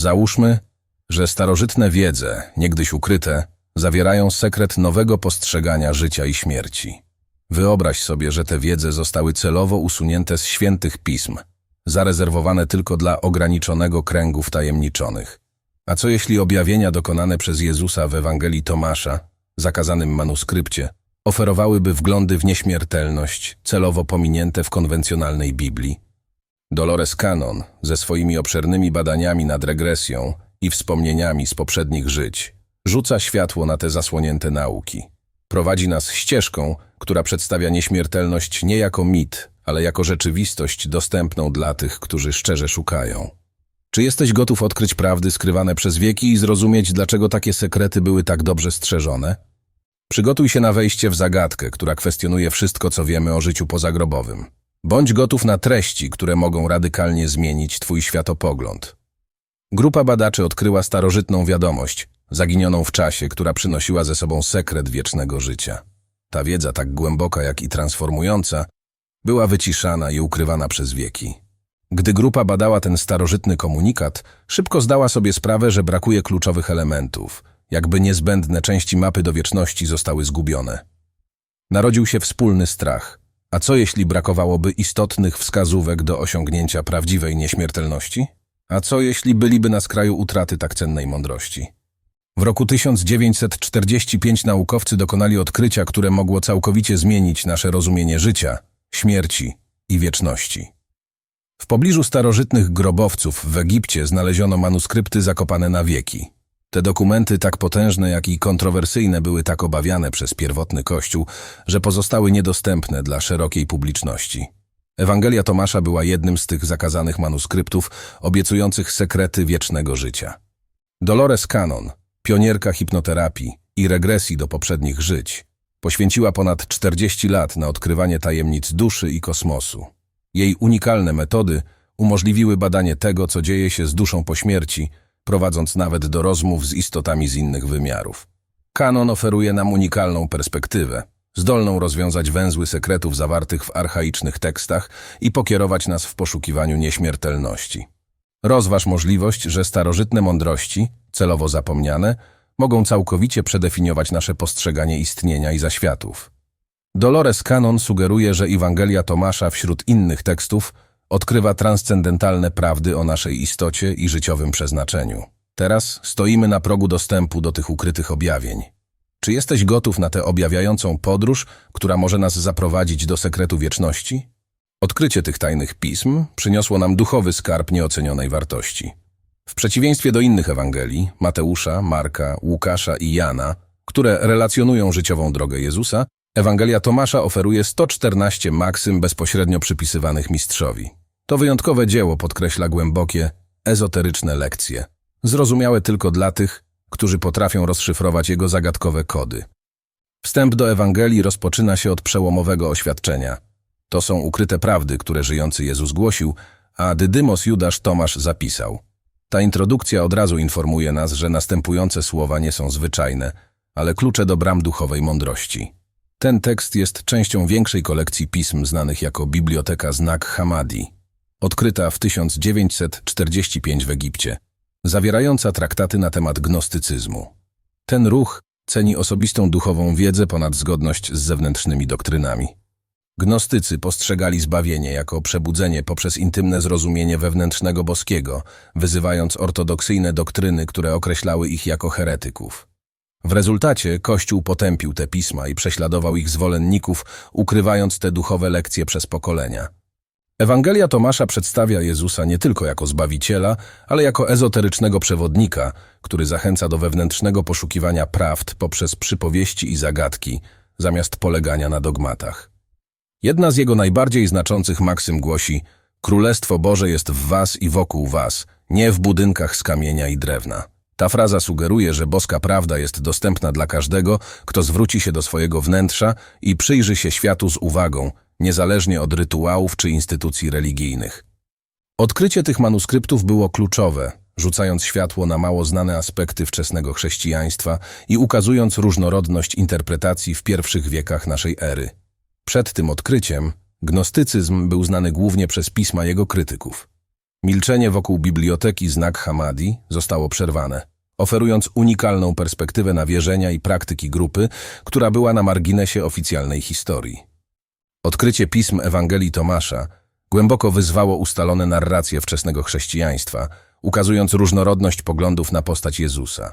Załóżmy, że starożytne wiedze, niegdyś ukryte, zawierają sekret nowego postrzegania życia i śmierci. Wyobraź sobie, że te wiedze zostały celowo usunięte z świętych pism, zarezerwowane tylko dla ograniczonego kręgu wtajemniczonych. A co jeśli objawienia dokonane przez Jezusa w Ewangelii Tomasza, zakazanym manuskrypcie, oferowałyby wglądy w nieśmiertelność, celowo pominięte w konwencjonalnej Biblii? Dolores Cannon, ze swoimi obszernymi badaniami nad regresją i wspomnieniami z poprzednich żyć, rzuca światło na te zasłonięte nauki. Prowadzi nas ścieżką, która przedstawia nieśmiertelność nie jako mit, ale jako rzeczywistość dostępną dla tych, którzy szczerze szukają. Czy jesteś gotów odkryć prawdy skrywane przez wieki i zrozumieć, dlaczego takie sekrety były tak dobrze strzeżone? Przygotuj się na wejście w zagadkę, która kwestionuje wszystko, co wiemy o życiu pozagrobowym. Bądź gotów na treści, które mogą radykalnie zmienić Twój światopogląd. Grupa badaczy odkryła starożytną wiadomość, zaginioną w czasie, która przynosiła ze sobą sekret wiecznego życia. Ta wiedza, tak głęboka jak i transformująca, była wyciszana i ukrywana przez wieki. Gdy grupa badała ten starożytny komunikat, szybko zdała sobie sprawę, że brakuje kluczowych elementów, jakby niezbędne części mapy do wieczności zostały zgubione. Narodził się wspólny strach. A co jeśli brakowałoby istotnych wskazówek do osiągnięcia prawdziwej nieśmiertelności? A co jeśli byliby na skraju utraty tak cennej mądrości? W roku 1945 naukowcy dokonali odkrycia, które mogło całkowicie zmienić nasze rozumienie życia, śmierci i wieczności. W pobliżu starożytnych grobowców w Egipcie znaleziono manuskrypty zakopane na wieki. Te dokumenty, tak potężne, jak i kontrowersyjne, były tak obawiane przez pierwotny Kościół, że pozostały niedostępne dla szerokiej publiczności. Ewangelia Tomasza była jednym z tych zakazanych manuskryptów obiecujących sekrety wiecznego życia. Dolores Cannon, pionierka hipnoterapii i regresji do poprzednich żyć, poświęciła ponad 40 lat na odkrywanie tajemnic duszy i kosmosu. Jej unikalne metody umożliwiły badanie tego, co dzieje się z duszą po śmierci, prowadząc nawet do rozmów z istotami z innych wymiarów. Kanon oferuje nam unikalną perspektywę, zdolną rozwiązać węzły sekretów zawartych w archaicznych tekstach i pokierować nas w poszukiwaniu nieśmiertelności. Rozważ możliwość, że starożytne mądrości, celowo zapomniane, mogą całkowicie przedefiniować nasze postrzeganie istnienia i zaświatów. Dolores Cannon sugeruje, że Ewangelia Tomasza wśród innych tekstów odkrywa transcendentalne prawdy o naszej istocie i życiowym przeznaczeniu. Teraz stoimy na progu dostępu do tych ukrytych objawień. Czy jesteś gotów na tę objawiającą podróż, która może nas zaprowadzić do sekretu wieczności? Odkrycie tych tajnych pism przyniosło nam duchowy skarb nieocenionej wartości. W przeciwieństwie do innych Ewangelii, Mateusza, Marka, Łukasza i Jana, które relacjonują życiową drogę Jezusa, Ewangelia Tomasza oferuje 114 maksym bezpośrednio przypisywanych mistrzowi. To wyjątkowe dzieło podkreśla głębokie, ezoteryczne lekcje, zrozumiałe tylko dla tych, którzy potrafią rozszyfrować jego zagadkowe kody. Wstęp do Ewangelii rozpoczyna się od przełomowego oświadczenia. To są ukryte prawdy, które żyjący Jezus głosił, a Dydymos Judasz Tomasz zapisał. Ta introdukcja od razu informuje nas, że następujące słowa nie są zwyczajne, ale klucze do bram duchowej mądrości. Ten tekst jest częścią większej kolekcji pism znanych jako Biblioteka Znak Hamadi, odkryta w 1945 w Egipcie, zawierająca traktaty na temat gnostycyzmu. Ten ruch ceni osobistą duchową wiedzę ponad zgodność z zewnętrznymi doktrynami. Gnostycy postrzegali zbawienie jako przebudzenie poprzez intymne zrozumienie wewnętrznego boskiego, wyzywając ortodoksyjne doktryny, które określały ich jako heretyków. W rezultacie Kościół potępił te pisma i prześladował ich zwolenników, ukrywając te duchowe lekcje przez pokolenia. Ewangelia Tomasza przedstawia Jezusa nie tylko jako Zbawiciela, ale jako ezoterycznego przewodnika, który zachęca do wewnętrznego poszukiwania prawd poprzez przypowieści i zagadki, zamiast polegania na dogmatach. Jedna z jego najbardziej znaczących maksym głosi Królestwo Boże jest w was i wokół was, nie w budynkach z kamienia i drewna. Ta fraza sugeruje, że boska prawda jest dostępna dla każdego, kto zwróci się do swojego wnętrza i przyjrzy się światu z uwagą, niezależnie od rytuałów czy instytucji religijnych. Odkrycie tych manuskryptów było kluczowe, rzucając światło na mało znane aspekty wczesnego chrześcijaństwa i ukazując różnorodność interpretacji w pierwszych wiekach naszej ery. Przed tym odkryciem gnostycyzm był znany głównie przez pisma jego krytyków. Milczenie wokół biblioteki Znak Hamadi zostało przerwane, oferując unikalną perspektywę na wierzenia i praktyki grupy, która była na marginesie oficjalnej historii. Odkrycie pism Ewangelii Tomasza głęboko wyzwało ustalone narracje wczesnego chrześcijaństwa, ukazując różnorodność poglądów na postać Jezusa.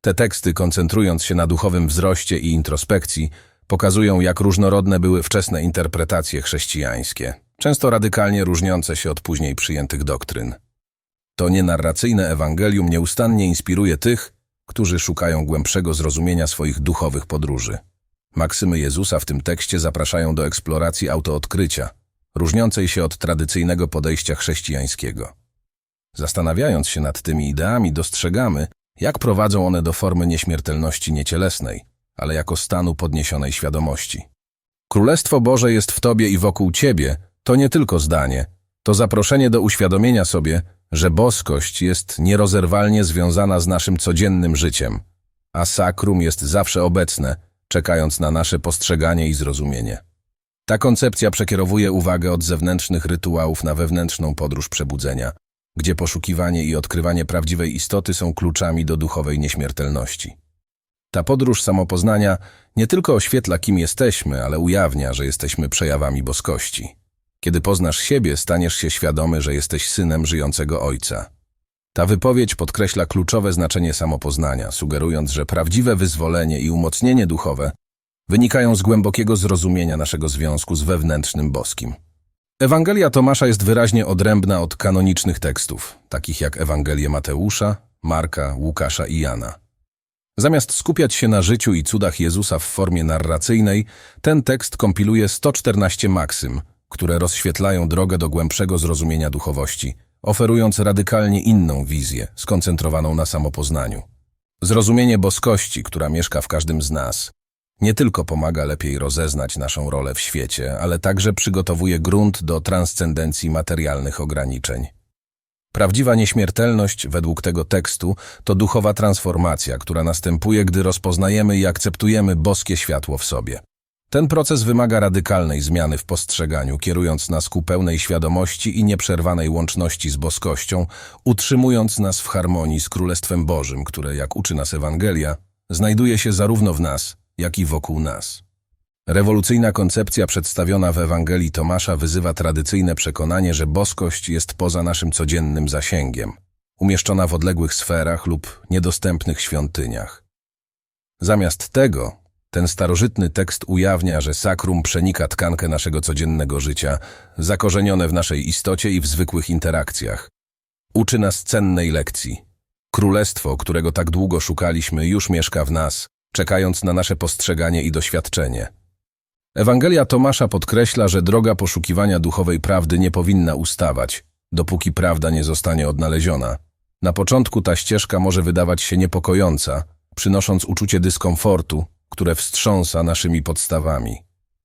Te teksty, koncentrując się na duchowym wzroście i introspekcji, pokazują, jak różnorodne były wczesne interpretacje chrześcijańskie, często radykalnie różniące się od później przyjętych doktryn. To nienarracyjne Ewangelium nieustannie inspiruje tych, którzy szukają głębszego zrozumienia swoich duchowych podróży. Maksymy Jezusa w tym tekście zapraszają do eksploracji autoodkrycia, różniącej się od tradycyjnego podejścia chrześcijańskiego. Zastanawiając się nad tymi ideami, dostrzegamy, jak prowadzą one do formy nieśmiertelności niecielesnej, ale jako stanu podniesionej świadomości. Królestwo Boże jest w Tobie i wokół Ciebie to nie tylko zdanie, to zaproszenie do uświadomienia sobie, że boskość jest nierozerwalnie związana z naszym codziennym życiem, a sakrum jest zawsze obecne, czekając na nasze postrzeganie i zrozumienie. Ta koncepcja przekierowuje uwagę od zewnętrznych rytuałów na wewnętrzną podróż przebudzenia, gdzie poszukiwanie i odkrywanie prawdziwej istoty są kluczami do duchowej nieśmiertelności. Ta podróż samopoznania nie tylko oświetla, kim jesteśmy, ale ujawnia, że jesteśmy przejawami boskości. Kiedy poznasz siebie, staniesz się świadomy, że jesteś synem żyjącego Ojca. Ta wypowiedź podkreśla kluczowe znaczenie samopoznania, sugerując, że prawdziwe wyzwolenie i umocnienie duchowe wynikają z głębokiego zrozumienia naszego związku z wewnętrznym boskim. Ewangelia Tomasza jest wyraźnie odrębna od kanonicznych tekstów, takich jak Ewangelie Mateusza, Marka, Łukasza i Jana. Zamiast skupiać się na życiu i cudach Jezusa w formie narracyjnej, ten tekst kompiluje 114 maksym, które rozświetlają drogę do głębszego zrozumienia duchowości, oferując radykalnie inną wizję, skoncentrowaną na samopoznaniu. Zrozumienie boskości, która mieszka w każdym z nas, nie tylko pomaga lepiej rozeznać naszą rolę w świecie, ale także przygotowuje grunt do transcendencji materialnych ograniczeń. Prawdziwa nieśmiertelność, według tego tekstu, to duchowa transformacja, która następuje, gdy rozpoznajemy i akceptujemy boskie światło w sobie. Ten proces wymaga radykalnej zmiany w postrzeganiu, kierując nas ku pełnej świadomości i nieprzerwanej łączności z boskością, utrzymując nas w harmonii z Królestwem Bożym, które, jak uczy nas Ewangelia, znajduje się zarówno w nas, jak i wokół nas. Rewolucyjna koncepcja przedstawiona w Ewangelii Tomasza wyzywa tradycyjne przekonanie, że boskość jest poza naszym codziennym zasięgiem, umieszczona w odległych sferach lub niedostępnych świątyniach. Zamiast tego, ten starożytny tekst ujawnia, że sakrum przenika tkankę naszego codziennego życia, zakorzenione w naszej istocie i w zwykłych interakcjach. Uczy nas cennej lekcji. Królestwo, którego tak długo szukaliśmy, już mieszka w nas, czekając na nasze postrzeganie i doświadczenie. Ewangelia Tomasza podkreśla, że droga poszukiwania duchowej prawdy nie powinna ustawać, dopóki prawda nie zostanie odnaleziona. Na początku ta ścieżka może wydawać się niepokojąca, przynosząc uczucie dyskomfortu, które wstrząsa naszymi podstawami.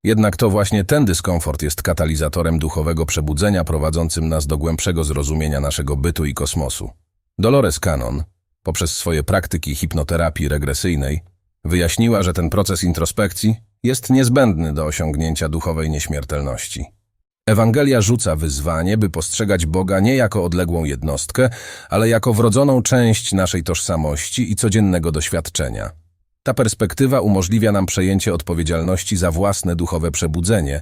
Jednak to właśnie ten dyskomfort jest katalizatorem duchowego przebudzenia prowadzącym nas do głębszego zrozumienia naszego bytu i kosmosu. Dolores Cannon, poprzez swoje praktyki hipnoterapii regresyjnej, wyjaśniła, że ten proces introspekcji jest niezbędny do osiągnięcia duchowej nieśmiertelności. Ewangelia rzuca wyzwanie, by postrzegać Boga nie jako odległą jednostkę, ale jako wrodzoną część naszej tożsamości i codziennego doświadczenia. Ta perspektywa umożliwia nam przejęcie odpowiedzialności za własne duchowe przebudzenie,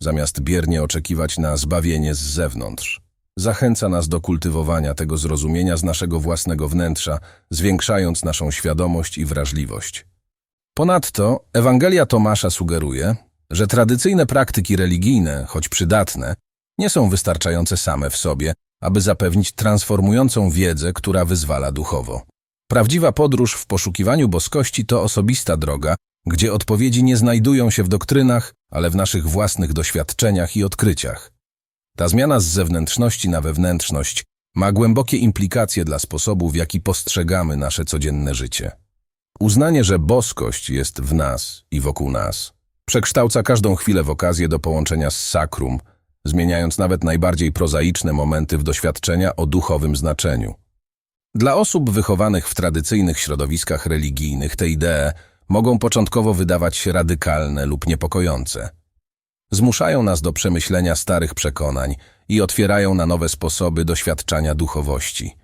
zamiast biernie oczekiwać na zbawienie z zewnątrz. Zachęca nas do kultywowania tego zrozumienia z naszego własnego wnętrza, zwiększając naszą świadomość i wrażliwość. Ponadto Ewangelia Tomasza sugeruje, że tradycyjne praktyki religijne, choć przydatne, nie są wystarczające same w sobie, aby zapewnić transformującą wiedzę, która wyzwala duchowo. Prawdziwa podróż w poszukiwaniu boskości to osobista droga, gdzie odpowiedzi nie znajdują się w doktrynach, ale w naszych własnych doświadczeniach i odkryciach. Ta zmiana z zewnętrzności na wewnętrzność ma głębokie implikacje dla sposobu, w jaki postrzegamy nasze codzienne życie. Uznanie, że boskość jest w nas i wokół nas, przekształca każdą chwilę w okazję do połączenia z sakrum, zmieniając nawet najbardziej prozaiczne momenty w doświadczenia o duchowym znaczeniu. Dla osób wychowanych w tradycyjnych środowiskach religijnych te idee mogą początkowo wydawać się radykalne lub niepokojące. Zmuszają nas do przemyślenia starych przekonań i otwierają na nowe sposoby doświadczania duchowości.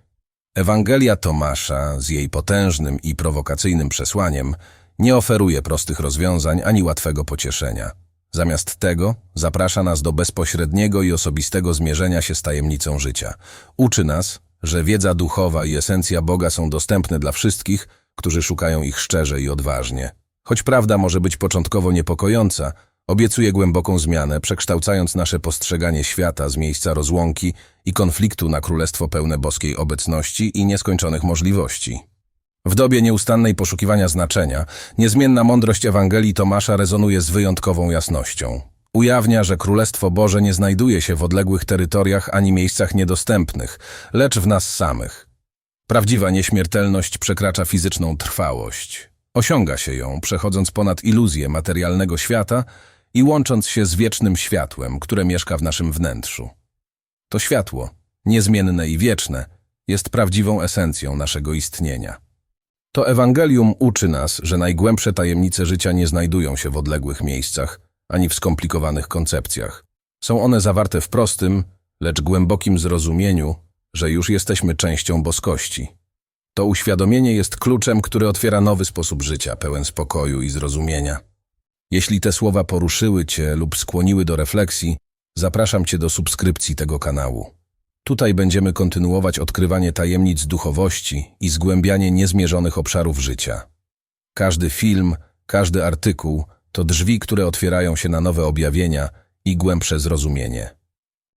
Ewangelia Tomasza z jej potężnym i prowokacyjnym przesłaniem nie oferuje prostych rozwiązań ani łatwego pocieszenia. Zamiast tego zaprasza nas do bezpośredniego i osobistego zmierzenia się z tajemnicą życia. Uczy nas, że wiedza duchowa i esencja Boga są dostępne dla wszystkich, którzy szukają ich szczerze i odważnie. Choć prawda może być początkowo niepokojąca, obiecuje głęboką zmianę, przekształcając nasze postrzeganie świata z miejsca rozłąki i konfliktu na królestwo pełne boskiej obecności i nieskończonych możliwości. W dobie nieustannej poszukiwania znaczenia, niezmienna mądrość Ewangelii Tomasza rezonuje z wyjątkową jasnością. Ujawnia, że Królestwo Boże nie znajduje się w odległych terytoriach ani miejscach niedostępnych, lecz w nas samych. Prawdziwa nieśmiertelność przekracza fizyczną trwałość. Osiąga się ją, przechodząc ponad iluzję materialnego świata i łącząc się z wiecznym światłem, które mieszka w naszym wnętrzu. To światło, niezmienne i wieczne, jest prawdziwą esencją naszego istnienia. To Ewangelium uczy nas, że najgłębsze tajemnice życia nie znajdują się w odległych miejscach, ani w skomplikowanych koncepcjach. Są one zawarte w prostym, lecz głębokim zrozumieniu, że już jesteśmy częścią boskości. To uświadomienie jest kluczem, który otwiera nowy sposób życia, pełen spokoju i zrozumienia. Jeśli te słowa poruszyły Cię lub skłoniły do refleksji, zapraszam Cię do subskrypcji tego kanału. Tutaj będziemy kontynuować odkrywanie tajemnic duchowości i zgłębianie niezmierzonych obszarów życia. Każdy film, każdy artykuł to drzwi, które otwierają się na nowe objawienia i głębsze zrozumienie.